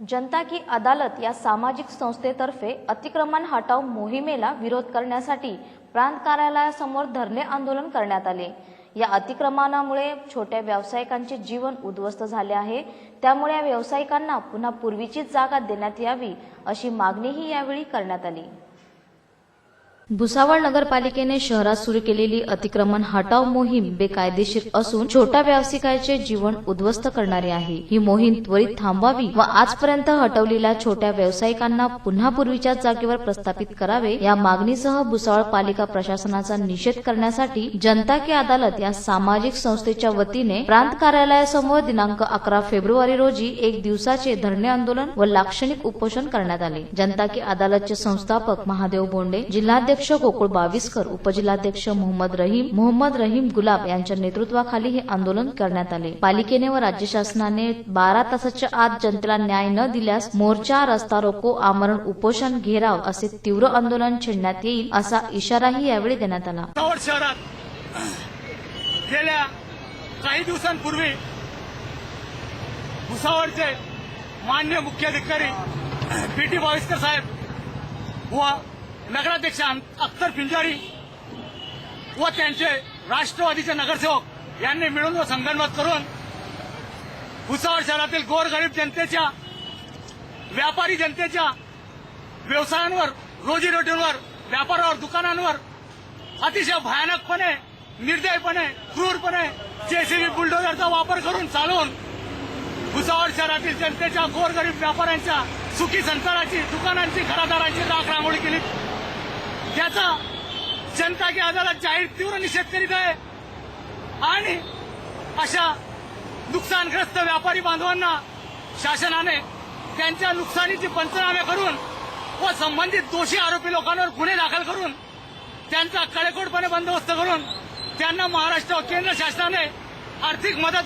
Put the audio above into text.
जनता की अदालत या सामाजिक संस्थेतर्फे अतिक्रमण हटाव मोहिमेला विरोध करण्यासाठी प्रांत कार्यालयासमोर धरणे आंदोलन करण्यात आले. या अतिक्रमणामुळे छोट्या व्यावसायिकांचे जीवन उद्ध्वस्त झाले आहे. त्यामुळे या व्यावसायिकांना पुन्हा पूर्वीचीच जागा देण्यात यावी अशी मागणीही यावेळी करण्यात आली. भुसावळ नगरपालिकेने शहरात सुरू केलेली अतिक्रमण हटाव मोहीम बेकायदेशीर असून छोट्या व्यावसायिकाचे जीवन उद्ध्वस्त करणारी आहे. ही मोहीम त्वरित थांबवावी व आजपर्यंत हटवलेल्या छोट्या व्यावसायिकांना पुन्हा पूर्वीच्या जागेवर प्रस्थापित करावे या मागणीसह भुसावळ पालिका प्रशासनाचा निषेध करण्यासाठी जनता की अदालत या सामाजिक संस्थेच्या वतीने प्रांत कार्यालयासमोर दिनांक अकरा फेब्रुवारी रोजी एक दिवसाचे धरणे आंदोलन व लाक्षणिक उपोषण करण्यात आले. जनता की अदालतचे संस्थापक महादेव बोंडे जिल्हाध्यक्ष गोकुळ बाविस्कर उपजिल्हाध्यक्ष मोहम्मद रहीम मोहम्मद रहीम गुलाब यांच्या नेतृत्वाखाली हे आंदोलन करण्यात आले. पालिकेने व राज्य शासनाने बारा तासाच्या आत जनतेला न्याय न दिल्यास मोर्चा रस्ता रोको आमरण उपोषण घेराव असे तीव्र आंदोलन छेडण्यात येईल असा इशाराही यावेळी देण्यात आला. शहरात. गेल्या काही दिवसांपूर्वी भुसावळचे मान्य मुख्याधिकारी पी टी बाविस्कर साहेब व नगराध्यक्ष अख्तर पिंजारी व त्यांचे राष्ट्रवादीचे नगरसेवक यांनी मिळून व संगणमत करून भुसावळ शहरातील गोरगरीब जनतेच्या व्यापारी जनतेच्या व्यवसायांवर रोजीरोटीवर व्यापारावर दुकानांवर अतिशय भयानकपणे निर्दयपणे क्रूरपणे जेसीबी बुलडोझरचा वापर करून चालवून भुसावळ शहरातील जनतेच्या गोरगरीब व्यापाऱ्यांच्या सुखी संसाराची दुकानांची घरादारांची राख रांगोळी केली. त्याचा जनता की आजाला जाहीर तीव्र निषेध करीत आहे. आणि अशा नुकसानग्रस्त व्यापारी बांधवांना शासनाने त्यांच्या नुकसानीची पंचनामे करून व संबंधित दोषी आरोपी लोकांवर गुन्हे दाखल करून त्यांचा कडेकोटपणे बंदोबस्त करून त्यांना महाराष्ट्र केंद्र शासनाने आर्थिक मदत